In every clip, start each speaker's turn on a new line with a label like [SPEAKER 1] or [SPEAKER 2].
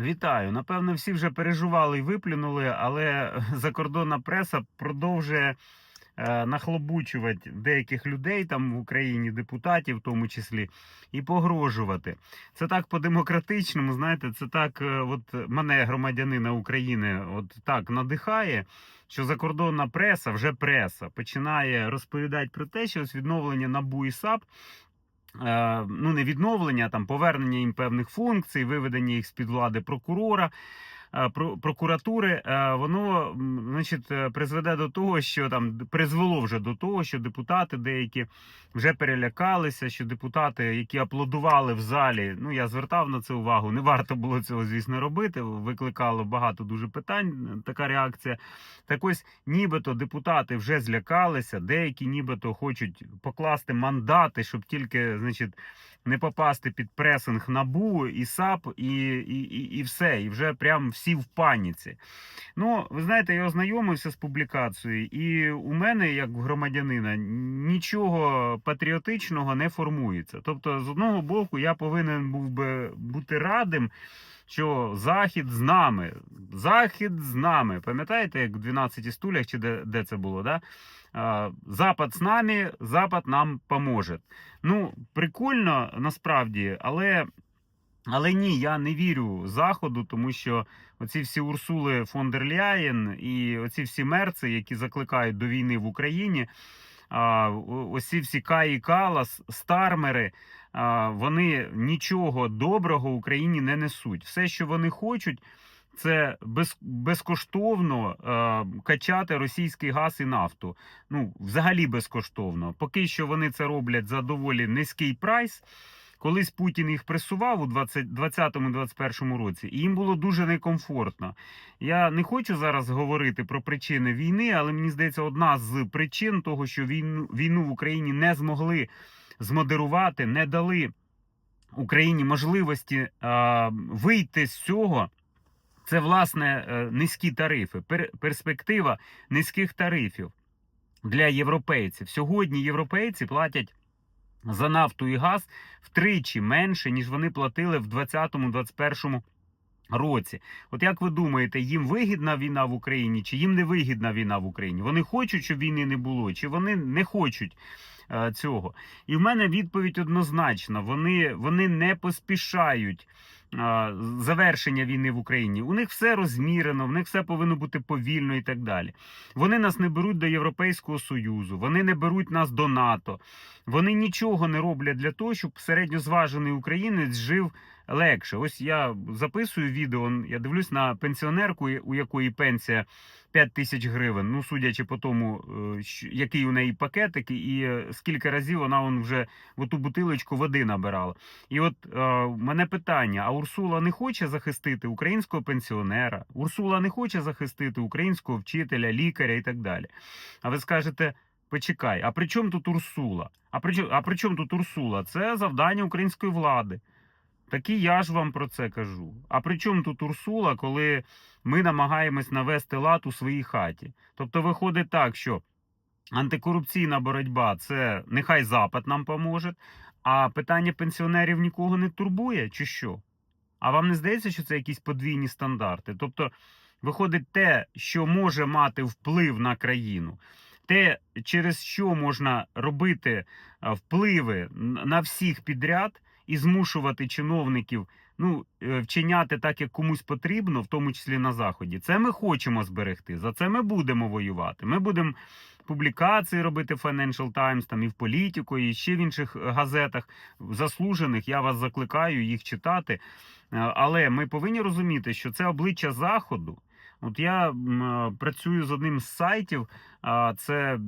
[SPEAKER 1] Вітаю. Напевно, всі вже переживали і виплюнули, але закордонна преса продовжує е, нахлобучувати деяких людей там в Україні, депутатів в тому числі, і погрожувати. Це так по-демократичному, знаєте, це так, е, от мене, громадянина України, от так надихає. Що закордонна преса, вже преса, починає розповідати про те, що ось відновлення НАБУ і САП ну не відновлення, там повернення їм певних функцій, виведення їх з під влади прокурора. Про- Прокуратури, воно значить е, призведе до того, що там призвело вже до того, що депутати деякі вже перелякалися, що депутати, які аплодували в залі, ну я звертав на це увагу. Не варто було цього, звісно, робити. Викликало багато дуже питань. е, Така реакція. Так ось, нібито депутати вже злякалися, деякі нібито хочуть покласти мандати, щоб тільки, значить, не попасти під пресинг набу і САП, і, і, і, і все. І вже прям всі в паніці. Ну, ви знаєте, я ознайомився з публікацією, і у мене, як громадянина, нічого патріотичного не формується. Тобто, з одного боку, я повинен був би бути радим. Що Захід з нами, Захід з нами. Пам'ятаєте, як в 12 стулях, чи де, де це було? Да? Запад з нами, Запад нам поможе. Ну, прикольно насправді, але, але ні, я не вірю Заходу, тому що оці всі Урсули фон дер Ляєн і оці всі мерци, які закликають до війни в Україні, оці всі Каї Калас, Стармери. Вони нічого доброго Україні не несуть. Все, що вони хочуть, це без, безкоштовно е, качати російський газ і нафту. Ну, взагалі безкоштовно. Поки що вони це роблять за доволі низький прайс. Колись Путін їх пресував у 2020-2021 році, і їм було дуже некомфортно. Я не хочу зараз говорити про причини війни, але мені здається, одна з причин того, що війну, війну в Україні не змогли змодерувати, не дали Україні можливості е, вийти з цього. Це власне е, низькі тарифи, пер- перспектива низьких тарифів для європейців. Сьогодні європейці платять за нафту і газ втричі менше, ніж вони платили в 2020-2021 році. От як ви думаєте, їм вигідна війна в Україні, чи їм не вигідна війна в Україні? Вони хочуть, щоб війни не було, чи вони не хочуть е, цього? І в мене відповідь однозначна: вони, вони не поспішають. Завершення війни в Україні у них все розмірено, в них все повинно бути повільно і так далі. Вони нас не беруть до Європейського Союзу, вони не беруть нас до НАТО. Вони нічого не роблять для того, щоб середньозважений українець жив легше. Ось я записую відео. Я дивлюсь на пенсіонерку, у якої пенсія 5 тисяч гривень. Ну, судячи по тому, е, який у неї пакетик, і е, скільки разів вона он вже в ту бутилочку води набирала. І от е, в мене питання: а Урсула не хоче захистити українського пенсіонера? Урсула не хоче захистити українського вчителя, лікаря і так далі. А ви скажете. Почекай, а при чому тут Урсула? А при, а при чому тут Урсула? Це завдання української влади. Так і я ж вам про це кажу. А при чому тут Урсула, коли ми намагаємось навести лад у своїй хаті? Тобто виходить так, що антикорупційна боротьба це нехай Запад нам поможе, а питання пенсіонерів нікого не турбує, чи що? А вам не здається, що це якісь подвійні стандарти? Тобто, виходить те, що може мати вплив на країну, те, через що можна робити впливи на всіх підряд і змушувати чиновників ну, е, вчиняти так, як комусь потрібно, в тому числі на заході. Це ми хочемо зберегти. За це ми будемо воювати. Ми будемо публікації робити в Financial Times, там і в політику, і ще в інших е, газетах заслужених. Я вас закликаю їх читати. Е, Але ми повинні розуміти, що це обличчя заходу. От я працюю з одним з сайтів. Це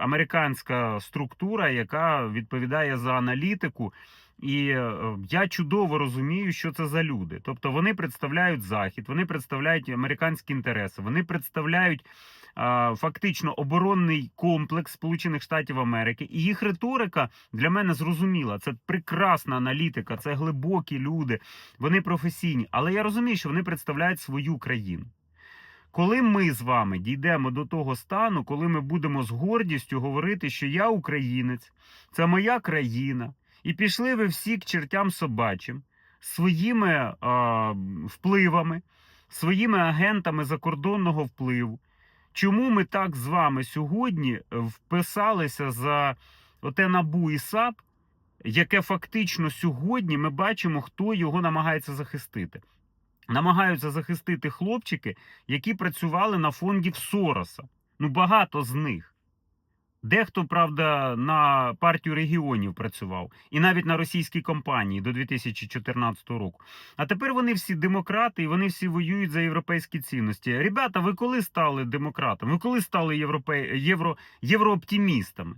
[SPEAKER 1] американська структура, яка відповідає за аналітику. І е, я чудово розумію, що це за люди. Тобто вони представляють захід, вони представляють американські інтереси, вони представляють фактично оборонний комплекс Сполучених Штатів Америки, і їх риторика для мене зрозуміла. Це прекрасна аналітика, це глибокі люди, вони професійні. Але я розумію, що вони представляють свою країну. Коли ми з вами дійдемо до того стану, коли ми будемо з гордістю говорити, що я українець, це моя країна, і пішли ви всі к чертям собачим, своїми е, впливами, своїми агентами закордонного впливу. Чому ми так з вами сьогодні вписалися за оте набу і САП, яке фактично сьогодні ми бачимо, хто його намагається захистити? Намагаються захистити хлопчики, які працювали на фонді Сороса. Ну, багато з них. Дехто, правда, на партію регіонів працював, і навіть на російській компанії до 2014 року. А тепер вони всі демократи, і вони всі воюють за європейські цінності. Ребята, ви коли стали демократами? Ви коли стали європе... євро... єврооптимістами?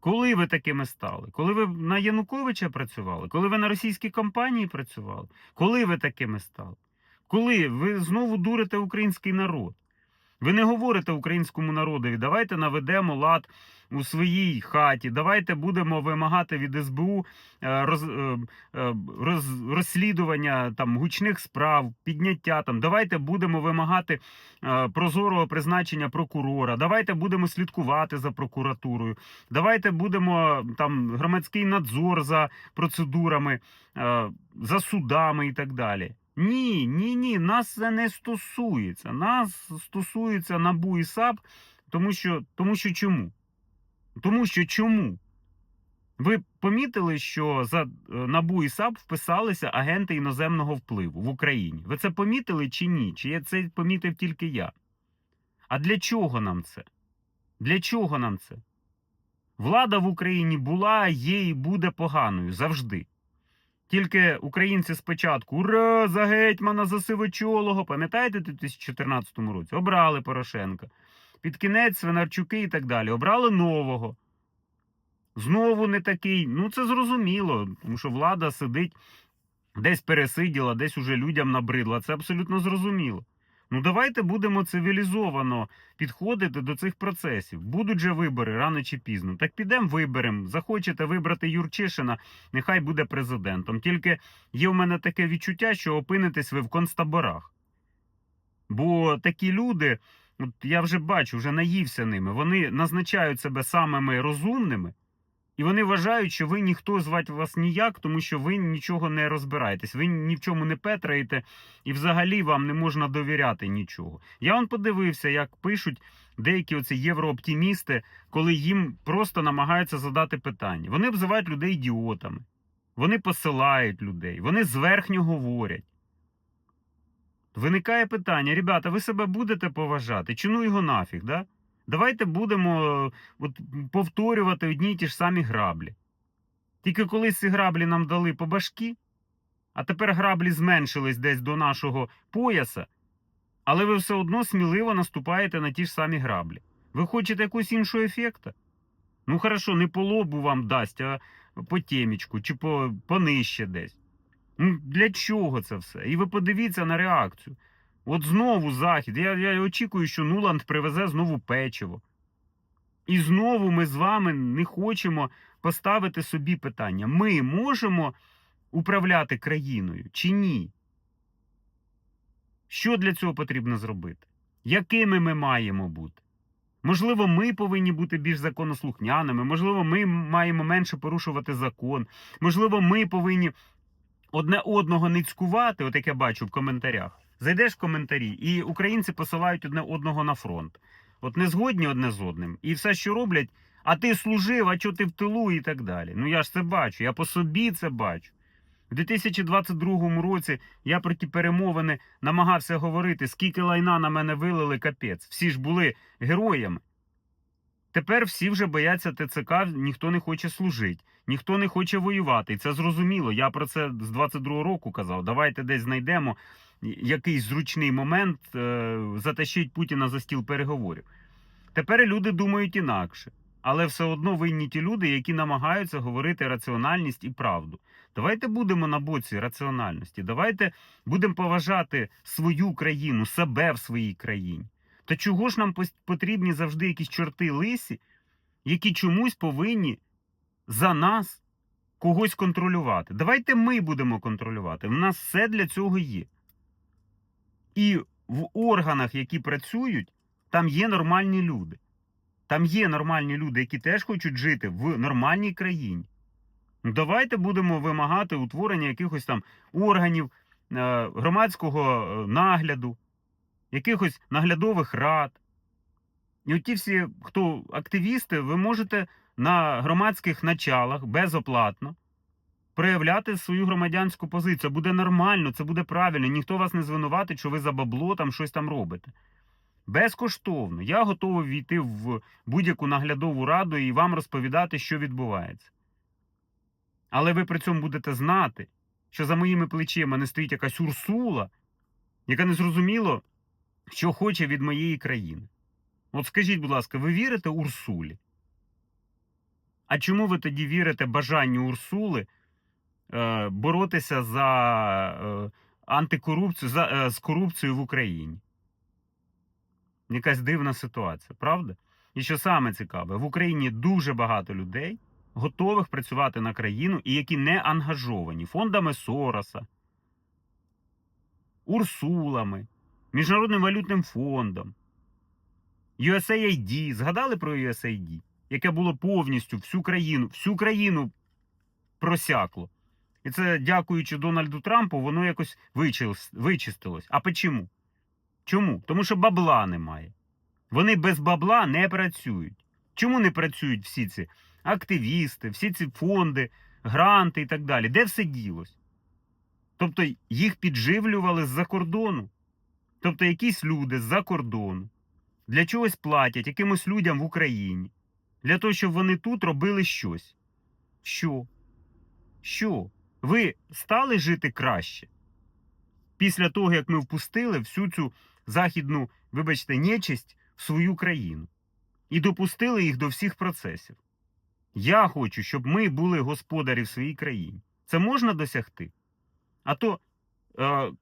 [SPEAKER 1] Коли ви такими стали? Коли ви на Януковича працювали? Коли ви на російській компанії працювали? Коли ви такими стали? Коли ви знову дурите український народ? Ви не говорите українському народові, давайте наведемо лад у своїй хаті, давайте будемо вимагати від СБУ е, роз, е, е, роз, розслідування там гучних справ, підняття там. Давайте будемо вимагати прозорого призначення прокурора. Давайте будемо слідкувати за прокуратурою. Давайте будемо там громадський надзор за процедурами, за судами і так далі. Ні, ні, ні, нас це не стосується. Нас стосується НАБУ і САП, тому що, тому що чому? Тому що чому? Ви помітили, що за е, НАБУ і САП вписалися агенти іноземного впливу в Україні? Ви це помітили чи ні? Чи я це помітив тільки я? А для чого нам це? Для чого нам це? Влада в Україні була, є і буде поганою завжди. Тільки українці спочатку ура, за гетьмана, за сивочолого, пам'ятаєте, у 2014 році обрали Порошенка. Під кінець Свинарчуки і так далі. Обрали нового. Знову не такий. Ну, це зрозуміло, тому що влада сидить, десь пересиділа, десь уже людям набридла. Це абсолютно зрозуміло. Ну, давайте будемо цивілізовано підходити до цих процесів. Будуть же вибори рано чи пізно. Так підемо виберемо. Захочете вибрати Юрчишина, нехай буде президентом. Тільки є в мене таке відчуття, що опинитесь ви в концтаборах. Бо такі люди, от я вже бачу, вже наївся ними. Вони назначають себе самими розумними, і вони вважають, що ви ніхто звати вас ніяк, тому що ви нічого не розбираєтесь, ви ні в чому не петраєте, і взагалі вам не можна довіряти нічого. Я вам подивився, як пишуть деякі оці єврооптимісти, коли їм просто намагаються задати питання. Вони обзивають людей ідіотами, вони посилають людей, вони зверхньо говорять. Виникає питання, ребята, ви себе будете поважати? Чи ну його нафіг, да? Давайте будемо е, от, повторювати одні й ті ж самі граблі. Тільки колись ці граблі нам дали по башки, а тепер граблі зменшились десь до нашого пояса, але ви все одно сміливо наступаєте на ті ж самі граблі. Ви хочете якогось іншого ефекта? Ну, хорошо, не по лобу вам дасть, а по темічку чи по, понижче десь. Ну, для чого це все? І ви подивіться на реакцію. От знову захід. Я, я очікую, що Нуланд привезе знову печиво. І знову ми з вами не хочемо поставити собі питання: ми можемо управляти країною чи ні? Що для цього потрібно зробити? Якими ми маємо бути? Можливо, ми повинні бути більш законослухняними, можливо, ми маємо менше порушувати закон, можливо, ми повинні одне одного не цькувати, от як я бачу в коментарях. Зайдеш в коментарі, і українці посилають одне одного на фронт. От не згодні одне з одним. І все, що роблять, а ти служив, а чого ти в тилу і так далі. Ну я ж це бачу, я по собі це бачу. У 2022 році я про ті перемовини намагався говорити, скільки лайна на мене вилили капець. Всі ж були героями. Тепер всі вже бояться ТЦК, ніхто не хоче служити, ніхто не хоче воювати. І це зрозуміло. Я про це з 22 року казав. Давайте десь знайдемо якийсь зручний момент, е, затащить Путіна за стіл переговорів. Тепер люди думають інакше, але все одно винні ті люди, які намагаються говорити раціональність і правду. Давайте будемо на боці раціональності. Давайте будемо поважати свою країну, себе в своїй країні. То чого ж нам потрібні завжди якісь чорти лисі, які чомусь повинні за нас когось контролювати? Давайте ми будемо контролювати. У нас все для цього є. І в органах, які працюють, там є нормальні люди. Там є нормальні люди, які теж хочуть жити в нормальній країні. Ну, Давайте будемо вимагати утворення якихось там органів е, громадського е, нагляду, якихось наглядових рад. І от ті всі, хто активісти, ви можете на громадських началах безоплатно проявляти свою громадянську позицію. Буде нормально, це буде правильно. Ніхто вас не звинуватить, що ви за бабло там щось там робите. Безкоштовно. Я готовий війти в будь-яку наглядову раду і вам розповідати, що відбувається. Але ви при цьому будете знати, що за моїми плечима не стоїть якась Урсула, яка не зрозуміло, що хоче від моєї країни. От скажіть, будь ласка, ви вірите Урсулі? А чому ви тоді вірите бажанню Урсули боротися за е, антикорупцію за, е, з корупцією в Україні? Якась дивна ситуація, правда? І що саме цікаве, в Україні дуже багато людей, готових працювати на країну і які не ангажовані фондами Сороса, Урсулами, Міжнародним валютним фондом, USAID. Згадали про USAID, яке було повністю всю країну, всю країну просякло. І це, дякуючи Дональду Трампу, воно якось вичистилось. А почому? Чому? Тому що бабла немає. Вони без бабла не працюють. Чому не працюють всі ці активісти, всі ці фонди, гранти і так далі? Де все ділось? Тобто їх підживлювали з-за кордону. Тобто якісь люди з-за кордону для чогось платять якимось людям в Україні, для того, щоб вони тут робили щось. Що? Що? Ви стали жити краще? Після того, як ми впустили всю цю західну, вибачте, нечисть в свою країну і допустили їх до всіх процесів. Я хочу, щоб ми були господарі в своїй країні. Це можна досягти? А то е,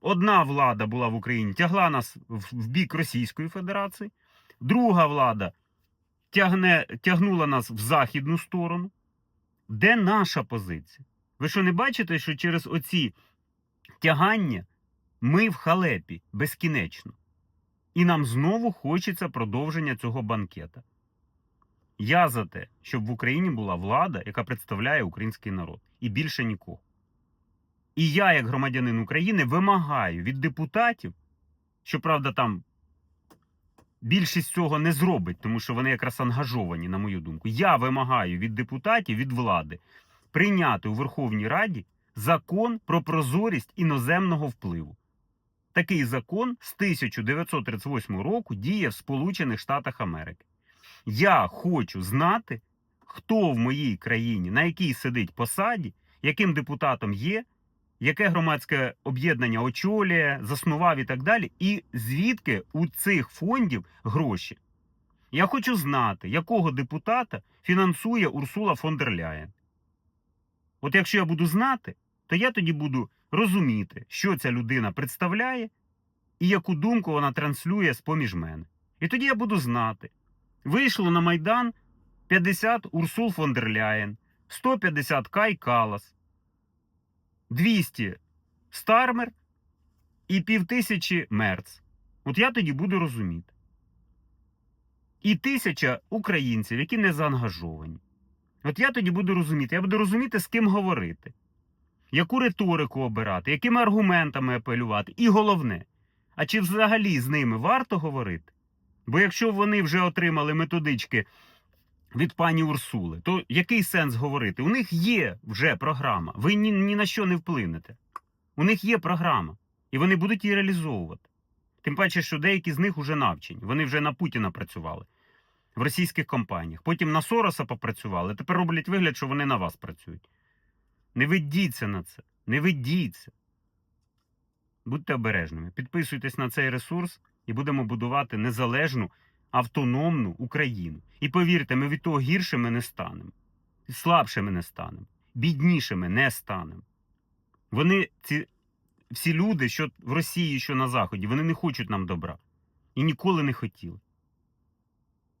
[SPEAKER 1] одна влада була в Україні, тягла нас в, бік Російської Федерації, друга влада тягне, тягнула нас в західну сторону. Де наша позиція? Ви що не бачите, що через оці тягання ми в халепі безкінечно. І нам знову хочеться продовження цього банкета. Я за те, щоб в Україні була влада, яка представляє український народ, і більше нікого. І я, як громадянин України, вимагаю від депутатів, щоправда, там більшість цього не зробить, тому що вони якраз ангажовані, на мою думку. Я вимагаю від депутатів, від влади прийняти у Верховній Раді закон про прозорість іноземного впливу. Такий закон з 1938 року діє в Сполучених Штатах Америки. Я хочу знати, хто в моїй країні, на якій сидить посаді, яким депутатом є, яке громадське об'єднання очолює, заснував і так далі, і звідки у цих фондів гроші. Я хочу знати, якого депутата фінансує Урсула фон дер Ляєн. От якщо я буду знати, то я тоді буду розуміти, що ця людина представляє і яку думку вона транслює з поміж мене. І тоді я буду знати. Вийшло на Майдан 50 Урсул фон дер Ляєн, 150 Кай Калас, 200 Стармер і півтисячі Мерц. От я тоді буду розуміти. І тисяча українців, які не заангажовані. От я тоді буду розуміти. Я буду розуміти, з ким говорити, яку риторику обирати, якими аргументами апелювати. І головне, а чи взагалі з ними варто говорити? Бо якщо вони вже отримали методички від пані Урсули, то який сенс говорити? У них є вже програма. Ви ні, ні на що не вплинете. У них є програма, і вони будуть її реалізовувати. Тим паче, що деякі з них вже навчені. Вони вже на Путіна працювали в російських компаніях. Потім на Сороса попрацювали. Тепер роблять вигляд, що вони на вас працюють. Не ведіться на це. Не ведіться. Будьте обережними. Підписуйтесь на цей ресурс і будемо будувати незалежну, автономну Україну. І повірте, ми від того гіршими не станемо. Слабшими не станемо. Біднішими не станемо. Вони, ці всі люди, що в Росії, що на Заході, вони не хочуть нам добра. І ніколи не хотіли.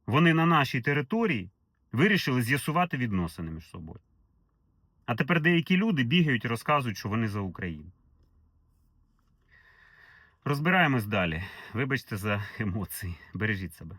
[SPEAKER 1] Вони на нашій території вирішили з'ясувати відносини між собою. А тепер деякі люди бігають і розказують, що вони за Україну. Розбираємось далі. Вибачте за емоції. Бережіть себе.